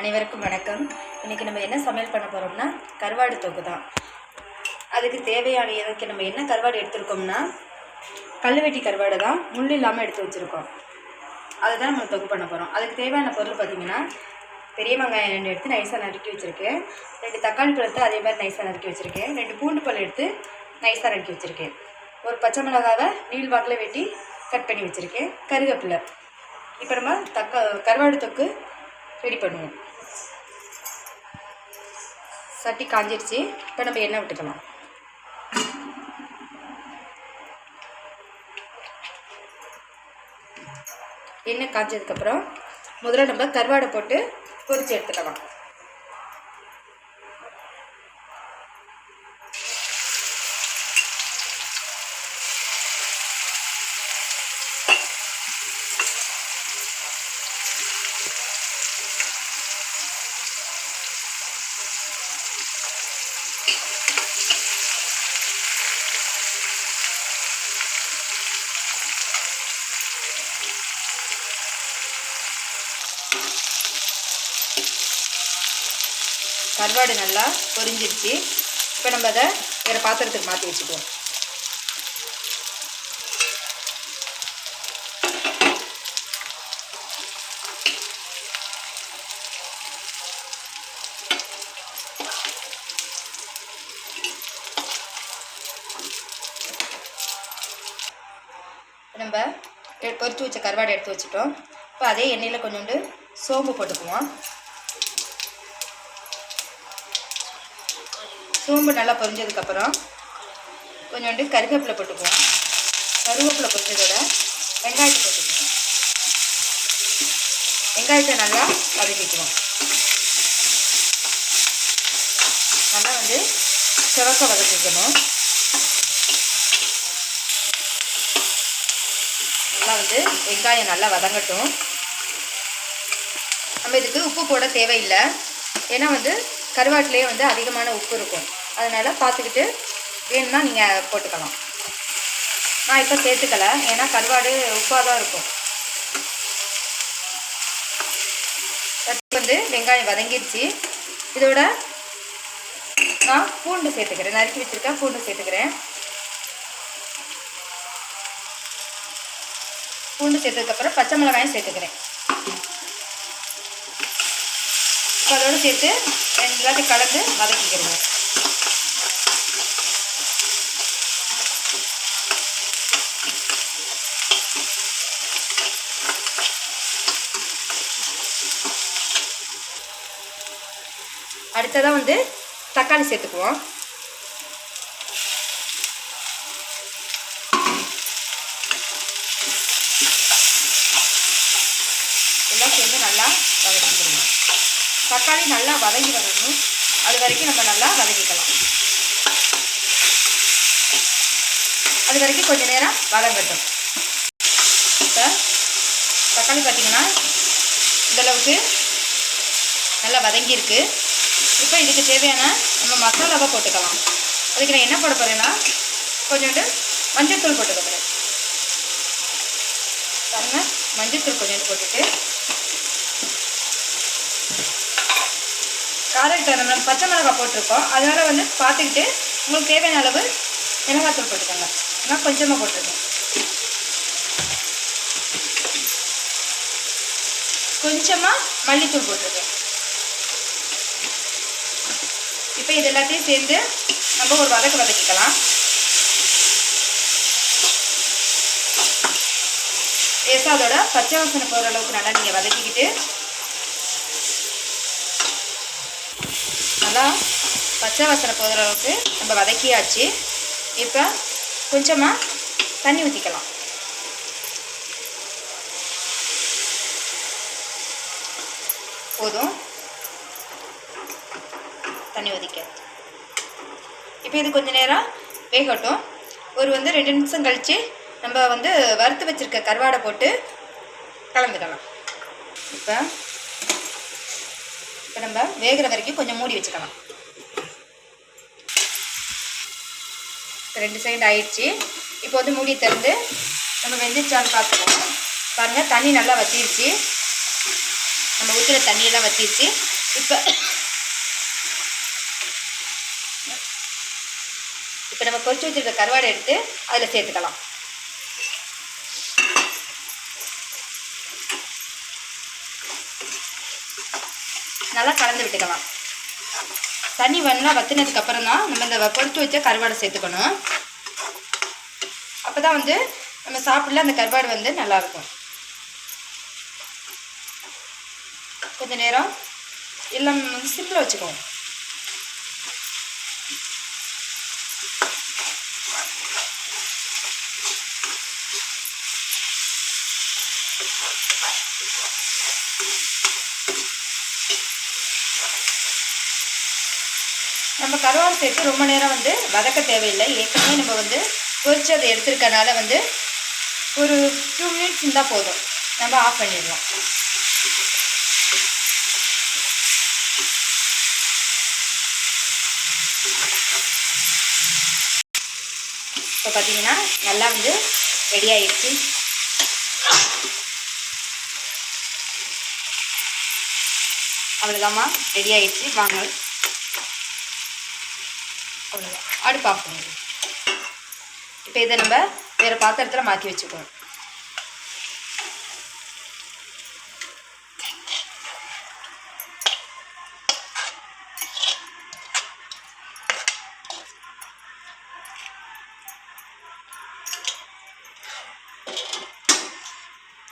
அனைவருக்கும் வணக்கம். இன்றைக்கி நம்ம என்ன சமையல் பண்ண போகிறோம்னா கருவாடு தொக்கு தான். அதுக்கு தேவையான இதுக்கு நம்ம என்ன கருவாடு எடுத்திருக்கோம்னா கல்லுவெட்டி கருவாடு தான் முள் இல்லாமல் எடுத்து வச்சுருக்கோம். அதை தான் நம்ம தொக்கு பண்ண போகிறோம் அதுக்கு தேவையான பொருள் பார்த்திங்கன்னா பெரிய வெங்காயம் ரெண்டு எடுத்து நைஸாக நறுக்கி வச்சுருக்கேன் ரெண்டு தக்காளி பழத்தை அதே மாதிரி நைஸாக நறுக்கி வச்சுருக்கேன் ரெண்டு பூண்டு பழம் எடுத்து நைஸாக நறுக்கி வச்சுருக்கேன் ஒரு பச்சை மிளகாவை நீள் வாக்கில் வெட்டி கட் பண்ணி வச்சுருக்கேன் கருவேப்பிலை இப்போ நம்ம தக்கா கருவாடு தொக்கு ரெடி பண்ணுவோம். சட்டி காஞ்சிருச்சு. இப்போ நம்ம எண்ணெய் விட்டுக்கலாம். எண்ணெய் காஞ்சதுக்கப்புறம் முதல்ல நம்ம கருவாடை போட்டு பொரிச்சு எடுத்துக்கலாம். கருவாடு நல்லா பொரிஞ்சிருச்சு. இப்போ நம்ம அதை வேறு பாத்திரத்துக்கு மாற்றி வச்சுக்குவோம் இப்ப நம்ம எ- வச்ச கருவாடு எடுத்து வச்சுட்டோம். இப்போ அதே எண்ணெயில் கொஞ்சோண்டு சோம்பு போட்டுக்குவோம். சோம்பு நல்லா பொரிஞ்சதுக்கப்புறம் கொஞ்சோண்டு கருவேப்பிலை போட்டுக்குவோம். கருவேப்பிலை பொரிஞ்சதோட வெங்காயத்தை போட்டுக்குவோம். வெங்காயத்தை நல்லா வதக்கிக்குவோம் நல்லா வந்து சிவக்க வதக்கிக்கணும் நல்லா வந்து வெங்காயம் நல்லா வதங்கட்டும். நம்ம இதுக்கு உப்பு போட தேவையில்லை. ஏன்னா வந்து கருவாட்டிலே வந்து அதிகமான உப்பு இருக்கும். அதனால் பார்த்துக்கிட்டு வேணும்னா நீங்கள் போட்டுக்கலாம். நான் இப்போ சேர்த்துக்கல. ஏன்னா கருவாடு உப்பாக தான் இருக்கும். வந்து வெங்காயம் வதங்கிடுச்சு இதோட நான் பூண்டு சேர்த்துக்கிறேன். நறுக்கி வச்சுருக்கேன் பூண்டு சேர்த்துக்கிறேன். பூண்டு சேர்த்ததுக்கப்புறம் பச்சை மிளகாயும் சேர்த்துக்கிறேன். இப்போ அதோடு சேர்த்து எல்லாத்தையும் கலந்து வதக்கிக்கிறேங்க அடுத்ததாக வந்து தக்காளி சேர்த்துக்குவோம். எல்லாம் சேர்ந்து நல்லா வதக்கிக்கிறோம் தக்காளி நல்லா வதங்கி வரணும். அது வரைக்கும் நம்ம நல்லா வதக்கிக்கலாம். அது வரைக்கும் கொஞ்ச நேரம் வதங்கட்டும். இப்போ தக்காளி பார்த்திங்கன்னா இந்தளவுக்கு நல்லா வதங்கியிருக்கு. இப்போ இதுக்கு தேவையான நம்ம மசாலாவை போட்டுக்கலாம். அதுக்கு நான் என்ன போட போகிறேன்னா கொஞ்சோண்டு மஞ்சள்தூள் போட்டுக்க போகிறேன் பாருங்கள் மஞ்சத்தூள் கொஞ்சம் போட்டுட்டு. காரத்துக்கு நம்ம பச்சை மிளகாய் போட்டிருக்கோம். அதனால் வந்து பார்த்துக்கிட்டு உங்களுக்கு தேவையான அளவு மிளகாத்தூள் போட்டுக்கோங்க. நான் கொஞ்சமாக போட்டிருக்கேன் கொஞ்சமாக மல்லித்தூள் போட்டிருக்கேன் இப்போ இது எல்லாத்தையும் சேர்ந்து நம்ம ஒரு வதக்கு வதக்கிக்கலாம். லேசாக அதோட பச்சை வாசனை போகிற அளவுக்கு நல்லா நீங்கள் வதக்கிக்கிட்டு நல்லா பச்சை வாசனை போகிற அளவுக்கு நம்ம வதக்கியாச்சு. இப்போ கொஞ்சமாக தண்ணி ஊற்றிக்கலாம் போதும். தண்ணி ஊதிக்க இப்போ இது கொஞ்சம் நேரம் வேகட்டும். ஒரு வந்து ரெண்டு நிமிஷம் கழித்து நம்ம வந்து வறுத்து வச்சுருக்க கருவாடை போட்டு கலந்துக்கலாம். இப்போ இப்போ நம்ம வேகிற வரைக்கும் கொஞ்சம் மூடி வச்சுக்கலாம். ரெண்டு செகண்ட் ஆயிடுச்சு. இப்போ வந்து மூடி திறந்து நம்ம வெந்துச்சான்னு பார்த்துக்கலாம். பாருங்கள் தண்ணி நல்லா வற்றிடுச்சு நம்ம ஊற்றுற தண்ணியெல்லாம் வற்றிடுச்சு இப்போ இப்போ நம்ம பொறிச்சு வச்சிருக்க கருவாடை எடுத்து அதில் சேர்த்துக்கலாம். நல்லா கலந்து விட்டுக்கலாம். தண்ணி வேணும்னா வத்தினதுக்கு அப்புறம் தான் நம்ம இந்த பொறுத்து வச்ச கருவாடை சேர்த்துக்கணும். அப்போ தான் வந்து நம்ம சாப்பிடல அந்த கருவாடு வந்து நல்லாயிருக்கும். கொஞ்ச நேரம் எல்லாம் வந்து சிம்மில் வச்சுக்குவோம் நம்ம கருவாடு சேர்த்து ரொம்ப நேரம் வந்து வதக்க தேவையில்லை. ஏற்கனவே நம்ம வந்து பொறிச்சு அதை எடுத்துருக்கனால வந்து ஒரு டூ மினிட்ஸ் இருந்தால் போதும். நம்ம ஆஃப் பண்ணிடலாம். இப்போ பார்த்தீங்கன்னா நல்லா வந்து ரெடி ஆயிடுச்சு. அவ்வளோதாம்மா ரெடி ஆயிடுச்சு. வாங்க. அடுப்பு ஆஃப் பண்ணிடுவோம் இப்போ இதை நம்ம வேறு பாத்திரத்தில் மாற்றி வச்சுக்குவோம்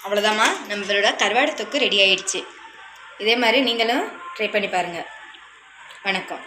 அவ்வளோதாம்மா நம்மளோட கருவாடு தொக்கு ரெடி ஆயிடுச்சு. இதே மாதிரி நீங்களும் ட்ரை பண்ணி பாருங்கள் வணக்கம்.